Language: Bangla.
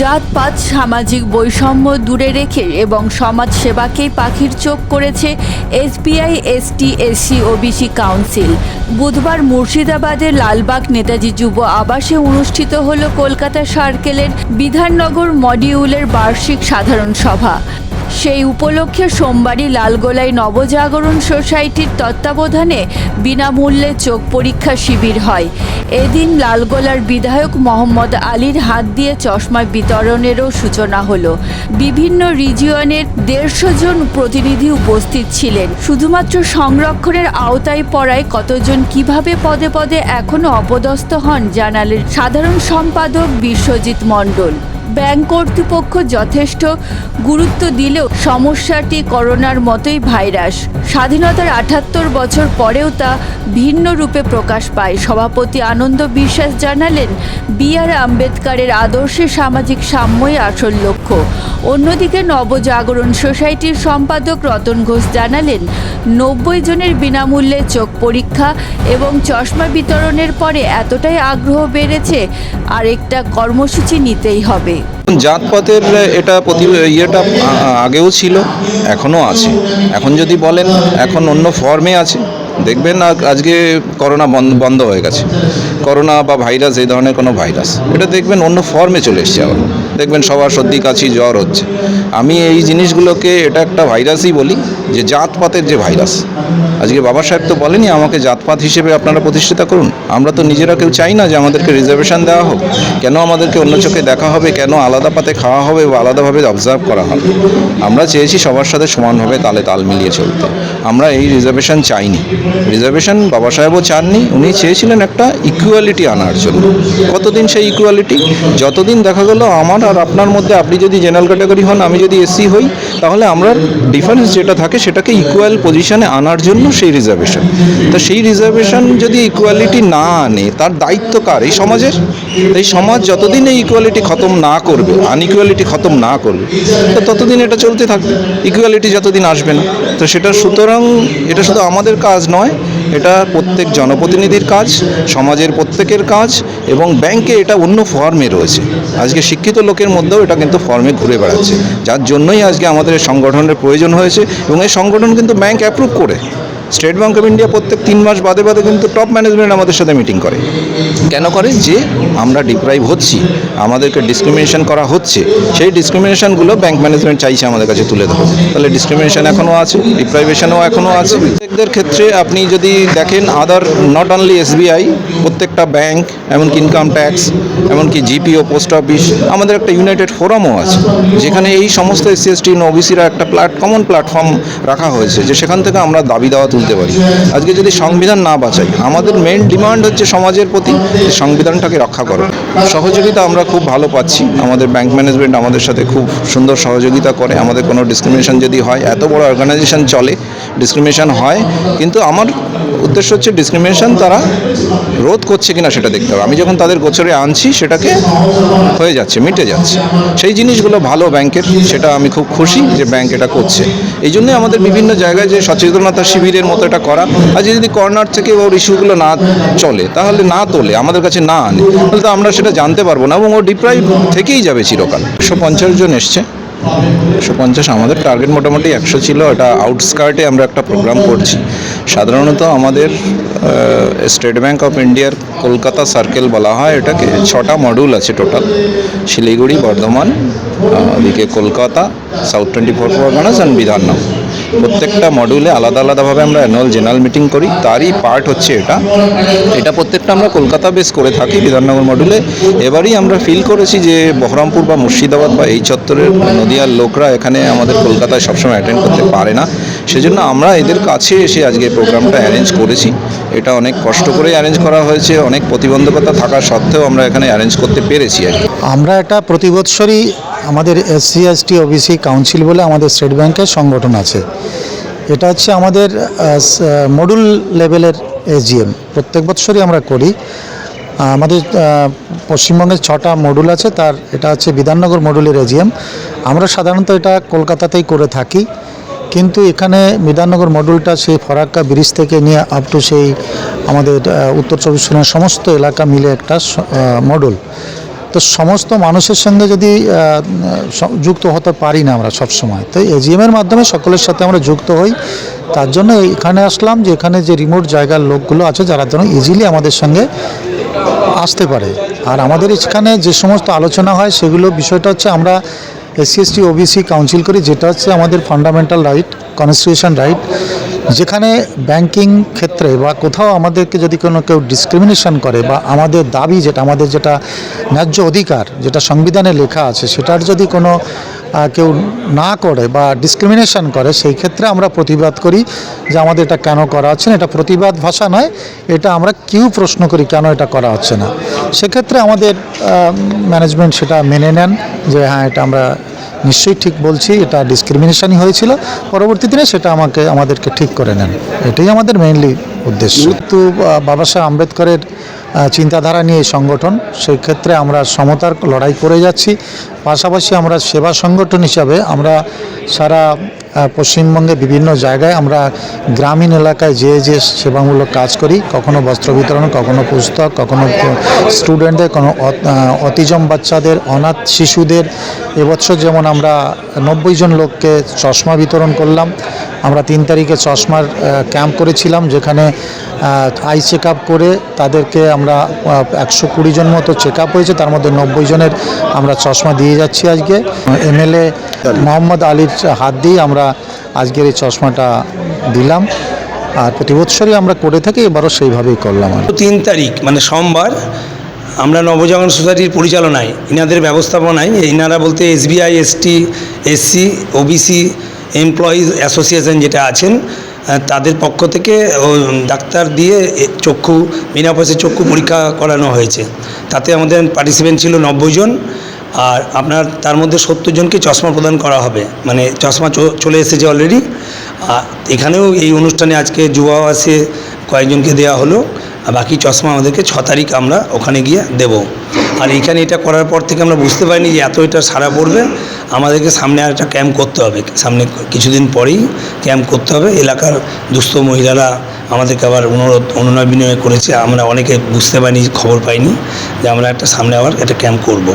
জাতপাত, সামাজিক বৈষম্য দূরে রেখে এবং সমাজ সেবাকেই পাখির চোখ করেছে SBI ST SC OBC council. বুধবার মুর্শিদাবাদের লালবাগ নেতাজি যুব আবাসে অনুষ্ঠিত হল কলকাতা সার্কেলের বিধাননগর মডিউলের বার্ষিক সাধারণ সভা। সেই উপলক্ষে সোমবারই লালগোলায় নবজাগরণ সোসাইটির তত্ত্বাবধানে বিনামূল্যে চোখ পরীক্ষা শিবির হয়। এদিন লালগোলার বিধায়ক মোহাম্মদ আলীর হাত দিয়ে চশমা বিতরণেরও সূচনা হলো। বিভিন্ন রিজিয়নের দেড়শো জন প্রতিনিধি উপস্থিত ছিলেন। শুধুমাত্র সংরক্ষণের আওতায় পড়ায় কতজন কীভাবে পদে পদে এখনও অপদস্থ হন জানালেন সাধারণ সম্পাদক বিশ্বজিৎ মণ্ডল। ব্যাংক কর্তৃপক্ষ যথেষ্ট গুরুত্ব দিলেও সমস্যাটি করোনার মতোই ভাইরাস। স্বাধীনতার আটাত্তর বছর পরেও তা ভিন্ন রূপে প্রকাশ পায়। সভাপতি আনন্দ বিশ্বাস জানালেন, বি আর আম্বেদকারের আদর্শে সামাজিক সাম্যই আসল লক্ষ্য। অন্যদিকে নবজাগরণ সোসাইটির সম্পাদক রতন ঘোষ জানালেন, নব্বই জনের বিনামূল্যে চোখ পরীক্ষা এবং চশমা বিতরণের পরে এতটাই আগ্রহ বেড়েছে আরেকটা কর্মসূচি নিতেই হবে। জাতপাতের এটা প্রতি ইয়েটা আগেও ছিল, এখনও আছে। এখন যদি বলেন, এখন অন্য ফর্মে আছে। দেখবেন আজকে করোনা বন্ধ বন্ধ হয়ে গেছে। করোনা বা ভাইরাস এই ধরনের কোনো ভাইরাস এটা দেখবেন অন্য ফর্মে চলে এসছে আবার। দেখবেন সবার সর্দি, কাশি, জ্বর হচ্ছে। আমি এই জিনিসগুলোকে এটা একটা ভাইরাসই বলি, যে জাতপাতের যে ভাইরাস আজকে বাবা সাহেব তো বলেনি আমাকে জাতপাত হিসেবে আপনারা প্রতিষ্ঠিত করুন। আমরা তো নিজেরা কেউ চাই না যে আমাদেরকে রিজার্ভেশন দেওয়া হোক। কেন আমাদেরকে অন্য চোখে দেখা হবে? কেন আলাদা পাতে খাওয়া হবে বা আলাদাভাবে অবজার্ভ করা হবে? আমরা চেয়েছি সবার সাথে সমানভাবে তালে তাল মিলিয়ে চলতে। আমরা এই রিজার্ভেশন চাইনি। রিজার্ভেশন বাবা সাহেবও চাননি, উনি চেয়েছিলেন একটা ইকুয়ালিটি আনার জন্য। কতদিন সেই ইকুয়ালিটি যতদিন দেখা গেল আমার আর আপনার মধ্যে আপনি যদি জেনারেল ক্যাটাগরি হন, আমি যদি এসসি হই, তাহলে আমরা ডিফারেন্স যেটা থাকে সেটাকে ইকুয়াল পজিশনে আনার জন্য সেই রিজার্ভেশন তো সেই রিজার্ভেশন যদি ইকুয়ালিটি না আনে, তার দায়িত্ব কার? এই সমাজের? এই সমাজ যতদিন এই ইকুয়ালিটি খতম না করবে আনইকুয়ালিটি খতম না করবে, তো ততদিন এটা চলতে থাকবে। ইকুয়ালিটি যতদিন আসবে না, তো সেটা সুতরাং এটা শুধু আমাদের কাজ নয়, এটা প্রত্যেক জনপ্রতিনিধির কাজ, সমাজের প্রত্যেকের কাজ, এবং ব্যাংকে এটা অন্য ফর্মে রয়েছে। আজকে শিক্ষিত লোকের মধ্যেও এটা কিন্তু ফর্মে ঘুরে বেড়াচ্ছে। যার জন্যই আজকে আমাদের সংগঠনের প্রয়োজন হয়েছে, এবং এই সংগঠন কিন্তু ব্যাংক অ্যাপ্রুভ করে। স্টেট ব্যাঙ্ক অফ ইন্ডিয়া প্রত্যেক তিন মাস বাদে বাদে কিন্তু টপ ম্যানেজমেন্ট আমাদের সাথে মিটিং করে। কেন করে? যে আমরা ডিপ্রাইভ হচ্ছি, আমাদেরকে ডিসক্রিমিনেশন করা হচ্ছে, সেই ডিসক্রিমিনেশনগুলো ব্যাংক ম্যানেজমেন্ট চাইছে আমাদের কাছে তুলে ধরো। তাহলে ডিসক্রিমিনেশন এখনও আছে ডিপ্রাইভেশনও এখনও আছে। প্রত্যেকদের ক্ষেত্রে আপনি যদি দেখেন আদার নট অনলি এসবিআই প্রত্যেকটা ব্যাংক এমনকি ইনকাম ট্যাক্স এমনকি জিপিও পোস্ট অফিস আমাদের একটা ইউনাইটেড ফোরামও আছে, যেখানে এই সমস্ত এসসি এসটি ওবিসিরা একটা প্ল্যাট কমন প্ল্যাটফর্ম রাখা হয়েছে, যে সেখান থেকে আমরা দাবি দাওয়া তুলতে পারি। আজকে যদি সংবিধান না বাঁচাই, আমাদের মেন ডিমান্ড হচ্ছে সমাজের প্রতি সংবিধানটাকে রক্ষা করো। সহযোগিতা আমরা খুব ভালো পাচ্ছি। আমাদের ব্যাংক ম্যানেজমেন্ট আমাদের সাথে খুব সুন্দর সহযোগিতা করে। আমাদের কোনো ডিসক্রিমিনেশন যদি হয়, এত বড় অর্গানাইজেশন চলে ডিসক্রিমিনেশন হয়, কিন্তু আমার উদ্দেশ্য হচ্ছে ডিসক্রিমিনেশন তারা রোধ করছে কিনা সেটা দেখতে হবে। আমি যখন তাদের গোচরে আনছি, সেটাকে হয়ে যাচ্ছে, মিটে যাচ্ছে। সেই জিনিসগুলো ভালো ব্যাংকের, সেটা আমি খুব খুশি যে ব্যাংক এটা করছে। এই জন্যই আমাদের বিভিন্ন জায়গায় যে সচেতনতা শিবিরের মতো এটা করা, আর যদি কর্নার থেকে ওর ইস্যুগুলো না চলে, তাহলে না তোলে, আমাদের কাছে না আনে। তাহলে তো আমরা সেটা জানতে পারব না, এবং ও ডিপ্রাইভ থেকেই যাবে চিরকাল। একশো পঞ্চাশ জন এসছে। একশো পঞ্চাশ আমাদের টার্গেট মোটামুটি একশো ছিল। এটা আউটস্কার্টে আমরা একটা প্রোগ্রাম করছি। সাধারণত আমাদের স্টেট ব্যাঙ্ক অফ ইন্ডিয়ার কলকাতা সার্কেল বলা হয় এটাকে। ছটা মডিউল আছে টোটাল শিলিগুড়ি, বর্ধমান ওদিকে Kolkata south twenty four Parganas and Bidhannagar. প্রত্যেকটা মডিউলে আলাদা আলাদাভাবে আমরা অ্যানুয়াল জেনারেল মিটিং করি। তারই পার্ট হচ্ছে এটা। এটা প্রত্যেকটা আমরা কলকাতা বেস করে থাকি, বিধাননগর মডুলে এবারই আমরা ফিল করেছি যে বহরমপুর বা মুর্শিদাবাদ বা এই চত্বরের নদিয়ার লোকরা এখানে আমাদের কলকাতায় সবসময় অ্যাটেন্ড করতে পারে না। সেজন্য আমরা এদের কাছে এসে আজকে প্রোগ্রামটা অ্যারেঞ্জ করেছি। এটা অনেক কষ্ট করে অ্যারেঞ্জ করা হয়েছে। অনেক প্রতিবন্ধকতা থাকা সত্ত্বেও আমরা এখানে অ্যারেঞ্জ করতে পেরেছি আর আমরা এটা প্রতি বৎসরই আমাদের এসসি এসটি ওবিসি কাউন্সিল বলে আমাদের স্টেট ব্যাংকের সংগঠন আছে। এটা হচ্ছে আমাদের মডুল লেভেলের এসজিএম প্রত্যেক বৎসরই আমরা করি। আমাদের পশ্চিমবঙ্গের ছটা মডুল আছে, তার, এটা হচ্ছে বিধাননগর মডুলের এজিএম আমরা সাধারণত এটা কলকাতাতেই করে থাকি। কিন্তু এখানে বিধাননগর মডুলটা সেই ফরাক্কা ব্রিজ থেকে নিয়ে আপ টু সেই আমাদের উত্তর চব্বিশ সমস্ত এলাকা মিলে একটা মডুল তো সমস্ত মানুষের সঙ্গে যদি যুক্ত হতে পারি না আমরা সব সময় তো এজিএম এর মাধ্যমে সকলের সাথে আমরা যুক্ত হই। তার জন্য এখানে আসলাম যে এখানে যে রিমোট জায়গার লোকগুলো আছে, যারা যেন ইজিলি আমাদের সঙ্গে আসতে পারে। আর আমাদের এখানে যে সমস্ত আলোচনা হয়, সেগুলো বিষয়টা হচ্ছে আমরা এসসি এসটি ওবিসি কাউন্সিল করি, যেটা হচ্ছে আমাদের ফান্ডামেন্টাল রাইট কনস্টিটিউশন রাইট যেখানে ব্যাংকিং ক্ষেত্রে বা কোথাও আমাদেরকে যদি কোনো কেউ ডিসক্রিমিনেশন করে বা আমাদের দাবি যেটা, আমাদের যেটা ন্যায্য অধিকার, যেটা সংবিধানে লেখা আছে, সেটার যদি কোনো কেউ না করে বা ডিসক্রিমিনেশন করে, সেই ক্ষেত্রে আমরা প্রতিবাদ করি যে আমাদের এটা কেন করা হচ্ছে না। এটা প্রতিবাদ ভাষা নয়, এটা আমরা কিউ প্রশ্ন করি কেন এটা করা হচ্ছে না। সেক্ষেত্রে আমাদের ম্যানেজমেন্ট সেটা মেনে নেন যে হ্যাঁ এটা আমরা নিশ্চয়ই ঠিক বলছি এটা ডিসক্রিমিনেশনই হয়েছিল। পরবর্তী দিনে সেটা আমাকে আমাদেরকে ঠিক করে নেন। এটাই আমাদের মেইনলি উদ্দেশ্য। তো আহ, বাবা সাহেব আম্বেদকরের চিন্তাধারা নিয়ে এই সংগঠন সেই ক্ষেত্রে আমরা সমতার লড়াই করে যাচ্ছি। পাশাপাশি আমরা সেবা সংগঠন হিসাবে আমরা সারা পশ্চিমবঙ্গে বিভিন্ন জায়গায় আমরা গ্রামীণ এলাকায় যে যে সেবামূলক কাজ করি, কখনো বস্ত্র বিতরণ, কখনো পুস্তক, কখনো স্টুডেন্টদের কোনো অতিজম বাচ্চাদের, অনাথ শিশুদের। এবছর যেমন আমরা নব্বই জন লোককে চশমা বিতরণ করলাম আমরা তিন তারিখে চশমার ক্যাম্প করেছিলাম, যেখানে আই চেক করে তাদেরকে আমরা একশো কুড়ি জন মতো চেক হয়েছে, তার মধ্যে নব্বই জনের আমরা চশমা দিয়ে যাচ্ছি আজকে এমএলএ মোহাম্মদ আলীর হাত দিয়ে আমরা আজকের এই চশমাটা দিলাম আর প্রতি বছরই আমরা করে থাকি, এবারও সেইভাবেই করলাম। তিন তারিখ মানে সোমবার, আমরা নবজাগরণ সোসাইটির পরিচালনায়, ইনাদের ব্যবস্থাপনায়, ইনারা বলতে SBI, ST, SC, OBC employees association যেটা আছেন তাদের পক্ষ থেকে ডাক্তার দিয়ে চক্ষু, বিনা পয়সায় চক্ষু পরীক্ষা করানো হয়েছে। তাতে আমাদের পার্টিসিপেন্ট ছিল নব্বই জন, আর আপনার, তার মধ্যে সত্তর জনকে চশমা প্রদান করা হবে। মানে চশমা চলে এসেছে অলরেডি আর এখানেও এই অনুষ্ঠানে আজকে যুবা আবাসে কয়েকজনকে দেওয়া হলো, আর বাকি চশমা আমাদেরকে ছ তারিখ আমরা ওখানে গিয়ে দেব। আর এখানে এটা করার পর থেকে আমরা বুঝতে পারিনি যে এত এটা সারা পড়বে। আমাদেরকে সামনে আর একটা ক্যাম্প করতে হবে। সামনে কিছুদিন পরেই ক্যাম্প করতে হবে। এলাকার দুস্থ মহিলারা আমাদেরকে আবার অনুরোধ, অনুনয় বিনয় করেছে। আমরা অনেকে বুঝতে পারিনি, খবর পাইনি যে আমরা একটা সামনে আবার একটা ক্যাম্প করব।